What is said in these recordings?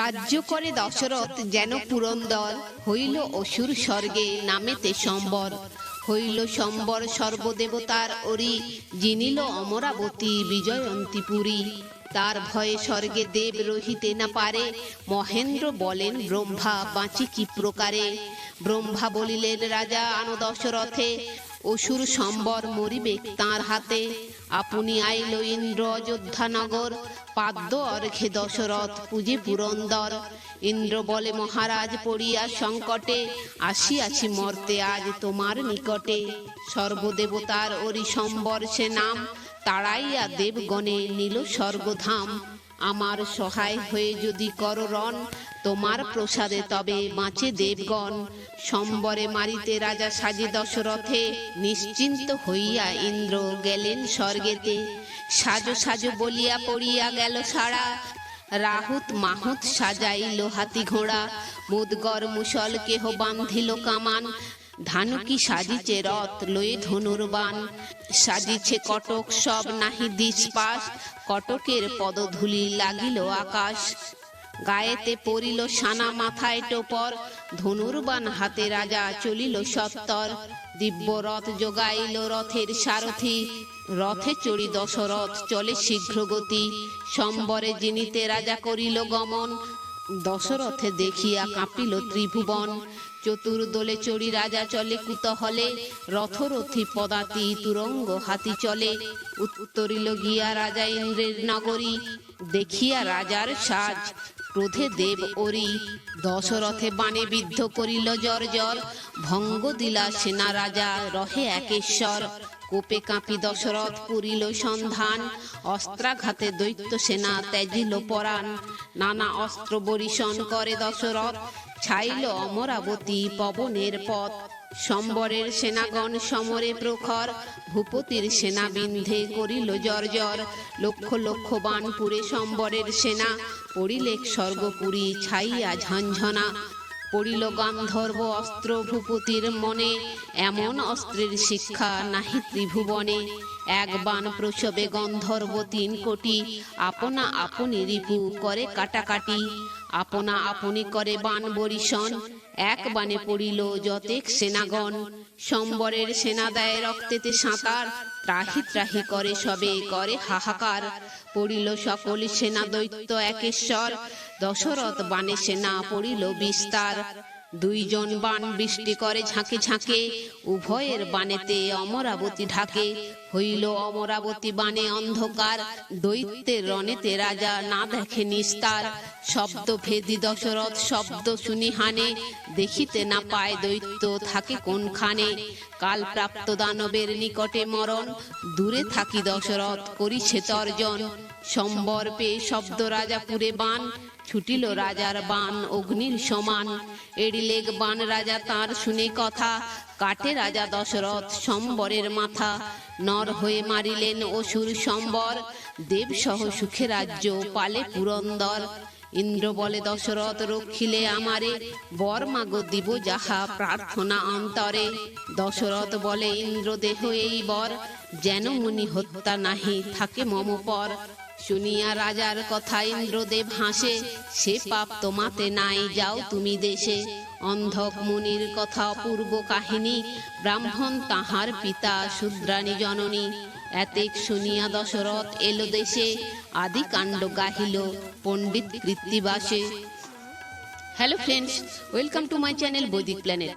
রাজ্য করে দশরথ যেন পুরন্দর, হইল অসুর স্বর্গে নামেতে সম্বর। হইল সম্বর সর্বদেবতার অরি, জিনিল অমরাবতী বিজয়ন্তীপুরী তার ভয়ে স্বর্গে দেব রহিতে না পারে, মহেন্দ্র বলেন, ব্রহ্মা বাঁচি কি প্রকারে? ব্রহ্মা বলিলেন, রাজা আনো দশরথে অসুর সম্বর মরিবে তাঁর হাতে। আপনি আইল ইন্দ্র অযোধ্যা নগর, পাদ্য অর্ঘে দশরথ পূজে পুরন্দর। ইন্দ্র বলে, মহারাজ, পড়িয়া সংকটে আসিয়াছি মর্তে, আজ তোমার নিকটে। সর্বদেবতার অরি সম্বর সে নাম, তাড়াইয়া দেবগণে নীল স্বর্গধাম। আমার সহায় হয়ে যদি কর রণ, তোমার প্রসাদে তবে বাঁচে দেবগণ। সম্বরে মারিতে রাজা সাজে দশরথে, নিশ্চিন্ত হইয়া ইন্দ্র গেলেন স্বর্গেতে। সাজো সাজো বলিয়া পড়িয়া গেল সারা। রাহুত মাহুত সাজাইল হাতি ঘোড়া। মুদগর মুসল কেহ বান্ধিল কামান। ধানুকি সাজিছে রথ, লয়ে ধনুর্বান সাজিছে কটক, সব নাহি দিসপাস কটকের পদধূলি লাগিল আকাশ। গায়েতে পড়িল সানা মাথায় টোপর। ধনুর্বান হাতে রাজা চলিল সত্তর। দিব্য রথ যোগাইল রথের সারথি। রথে চড়ি দশরথ চলে শীঘ্র গতি সম্বরে জিনিতে রাজা করিল গমন। দশরথে দেখিয়া কাঁপিল ত্রিভুবন। চতুর্দোলে চড়ি রাজা চলে কুতহলে রথরথি পদাতি তুরঙ্গ হাতি চলে। উত্তরিল গিয়া রাজা ইন্দ্রের নগরী দেখিয়া রাজার সাজ ক্রোধে দেব ওরি। দশরথে বাণে বিদ্ধ করিল জর জর ভঙ্গ দিলা সেনা রাজা রহে একেশ্বর। কোপে কাঁপি দশরথ পুরিল সন্ধান। অস্ত্রাঘাতে দৈত্য সেনা ত্যাজিল পরাণ। নানা অস্ত্র বরিশন করে দশরথ। ছাইল অমরাবতী পবনের পথ। সম্বরের সেনাগণ সমরে প্রখর। ভূপতির সেনা বিন্ধে করিল জর্জর। লক্ষ লক্ষ বান পুরে সম্বরের সেনা। পড়িলেক স্বর্গপুরী ছাইয়া ঝঞ্ঝনা পড়িল গান্ধর্ব অস্ত্র ভূপতির মনে। এমন অস্ত্রের শিক্ষা নাহি ত্রিভুবনে। এক বান প্রসবে গন্ধর্ব তিন কোটি। আপনা আপনি রিপু করে কাটাকাটি। আপনা আপনি করে বান বরিশন। এক বানে পড়িল যতেক সেনাগণ। সম্বরের সেনা দেয় রক্তেতে সাঁতার। ত্রাহি ত্রাহি করে সবে করে হাহাকার। পড়িল সকল সেনা দৈত্য একেশ্বর। দশরথ বানে সেনা পড়িল বিস্তার। দুইজন বান বৃষ্টি করে ঝাঁকে ঝাঁকে, উভয়ের বানেতে অমরাবতী ঢাকে। হইল অমরাবতী বানে অন্ধকার, দৈত্যের রণেতে রাজা না দেখে নিস্তার। শব্দ ভেদি দশরথ শব্দ শুনি হানে, দেখিতে না পায় দৈত্য থাকে কোনখানে। কাল প্রাপ্ত দানবের নিকটে মরণ, দূরে থাকি দশরথ, করিছে তর্জন। সম্বর পেয়ে শব্দ রাজা পুরে বান ছুটিল রাজার বান অগ্নির সমান। এড়িলেগ বান রাজা তার শুনে কথা, কাটে রাজা দশরথ সম্বরের মাথা। নর হয়ে মারিলেন অসুর সম্বর, দেব সহ সুখে রাজ্য পালে পুরন্দর। ইন্দ্র বলে, দশরথ, রক্ষিলে আমারে, বর মাগো দিব যাহা প্রার্থনা অন্তরে। দশরথ বলে ইন্দ্র দেহ এই বর, যেন মুনি হত্যা নাহি, থাকে মম পর। শুনিয়া রাজার কথা ইন্দ্রদেব হাসে, সে পাপ তোমাতে নাই, যাও তুমি দেশে। অন্ধক মুনির কথা অপূর্ব কাহিনী, ব্রাহ্মণ তাহার পিতা শুদ্রাণী জননী। এতেক শুনিয়া দশরথ এলো দেশে, আদি কাণ্ড গাহিল পণ্ডিত কৃত্তিবাসে। Hello friends welcome to my channel Vaidik planet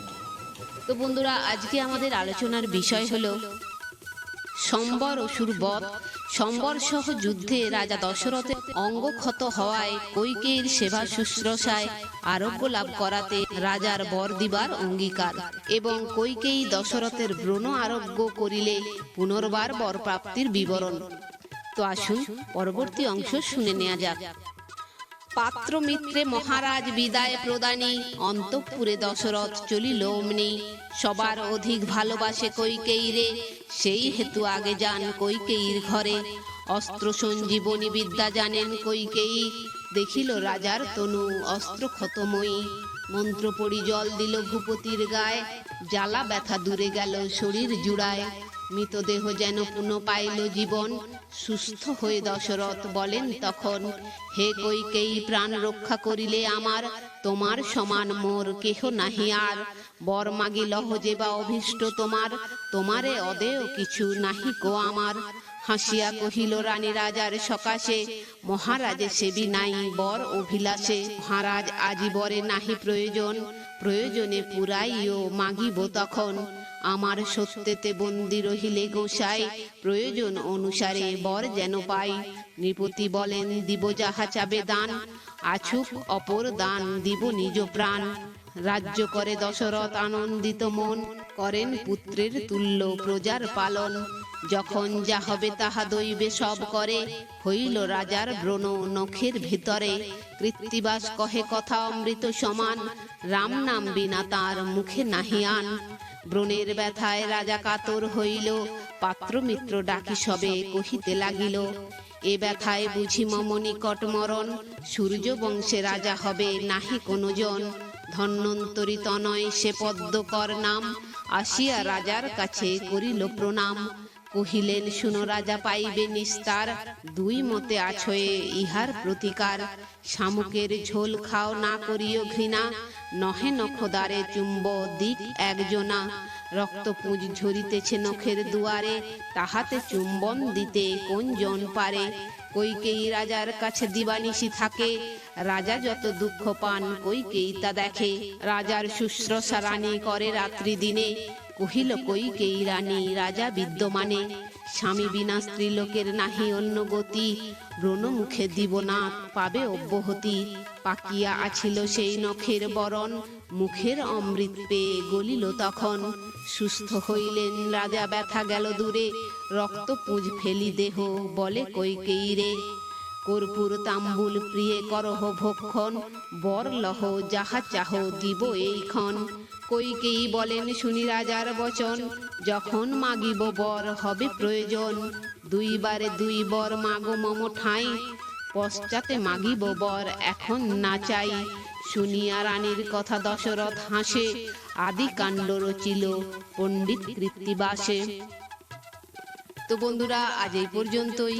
তো বন্ধুরা, আজকে আমাদের আলোচনার বিষয় হলো সম্বর অসুর বধ। সম্বর সহ যুদ্ধে রাজা দশরথের অঙ্গ ক্ষত হওয়ায় কৈকেয়ীর সেবা শুশ্রূষায় আরোগ্য লাভ করাতে রাজার বর দিবার অঙ্গীকার এবং কৈকেয়ী দশরথের ব্রণ আরোগ্য করিলে পুনর্বার বর প্রাপ্তির বিবরণ। তো আসুন, পরবর্তী অংশ শুনে নেওয়া যাক। পাত্র মিত্রে মহারাজ বিদায় প্রদানী অন্তঃপুরে দশরথ চলিল অমনি। সবার অধিক ভালোবাসে কৈকেয়ীরে সেই হেতু আগে যান কৈকেয়ীর ঘরে। অস্ত্র সঞ্জীবনী বিদ্যা জানেন কৈকেয়ী, দেখিল রাজার তনু অস্ত্র ক্ষতময়ী। মন্ত্র পড়ি জল দিল ভূপতির গায়ে, জ্বালা ব্যথা দূরে গেল শরীর জুড়ায়। মৃতদেহ যেন পুনঃ পাইল জীবন, সুস্থ হয়ে দশরথ বলেন তখন, হে কৈকেয়ী, প্রাণ রক্ষা করিলে আমার, তোমার সমান মোর কেহ নাহি আর। বর মাগিলহ যে বা অভীষ্ট তোমার, তোমারে অদেও কিছু নাহি কো আমার। হাসিয়া কহিল, রানী রাজার সকাশে, মহারাজে সেবি নাই, বর অভিলাষে। মহারাজ আজি বরে নাহি প্রয়োজন, প্রয়োজনে পুরাইও মাগিব তখন। আমার সত্যেতে বন্দি রহিলে গোসাই, প্রয়োজন অনুসারে বর যেন পাই। নৃপতি বলেন, দিব যাহা চাবে দান, আছুক অপর দান দিব নিজ প্রাণ। রাজ্য করে দশরথ আনন্দিত মন, করেন পুত্রের তুল্য প্রজার পালন। যখন যা হবে তাহা দৈবে সব করে, হইল রাজার ব্রণ নখের ভিতরে। কৃত্তিবাস কহে, কথা অমৃত সমান, রাম নাম বিনা তার মুখে নাহিয়ান ব্রণের ব্যথায় রাজা কাতর হইল পাত্র মিত্র ডাকি সবে কহিতে লাগিল, এ ব্যথায় বুঝি মম নিকট মরণ সূর্য বংশে রাজা হবে নাহি কোনো জন ধন্বন্তরী তনয় সে পদ্মকর নাম, আসিয়া রাজার কাছে করিল প্রণাম, কহিলেন, শুনো রাজা, পাইবে নিস্তার, দুই মতে আছয়ে ইহার প্রতিকার, শামুকের ঝোল খাও না করিও ঘৃণা নহে নখদারে চুম্ব দিক একজনা। রক্তপুঁজ ঝরিতেছে নখের দুয়ারে, তাহাতে চুম্বন দিতে কোন জন পারে? কৈকেয়ী রাজার কাছে দিবানিশি থাকে, রাজা যত দুঃখ পান কৈকেয়ী তা দেখে। রাজার শুশ্রূষা রানী করে রাত্রি দিনে কহিল কৈকেয়ী রানী? রাজা বিদ্যমানে। স্বামী বিনা স্ত্রীলোকের নাহি অন্য গতি। ব্রণ মুখে দিব না পাবে অব্যহতি। পাকিয়া আছিল সেই নখের বরণ। মুখের অমৃত পেয়ে গলিল তখন। সুস্থ হইলেন রাজা, ব্যথা গেল দূরে। রক্ত পুঁজ ফেলি দেহ, বলে কৈকেয়ী রে? কর্পূর তাম্বুল প্রিয়ে করহ ভক্ষণ, বর লহ যাহা চাহ দিব এইক্ষণ কৈকেয়ী বলেন শুনি রাজার বচন, যখন মাগিব বর হবে প্রয়োজন। দুইবারে দুই বর মাগো মম ঠাঁই, পশ্চাতে মাগিব বর এখন না চাই। শুনিয়া রানীর কথা দশরথ হাসে, আদি কাণ্ড রচিল পণ্ডিত কৃত্তিবাসে। তো বন্ধুরা, আজ এই পর্যন্তই।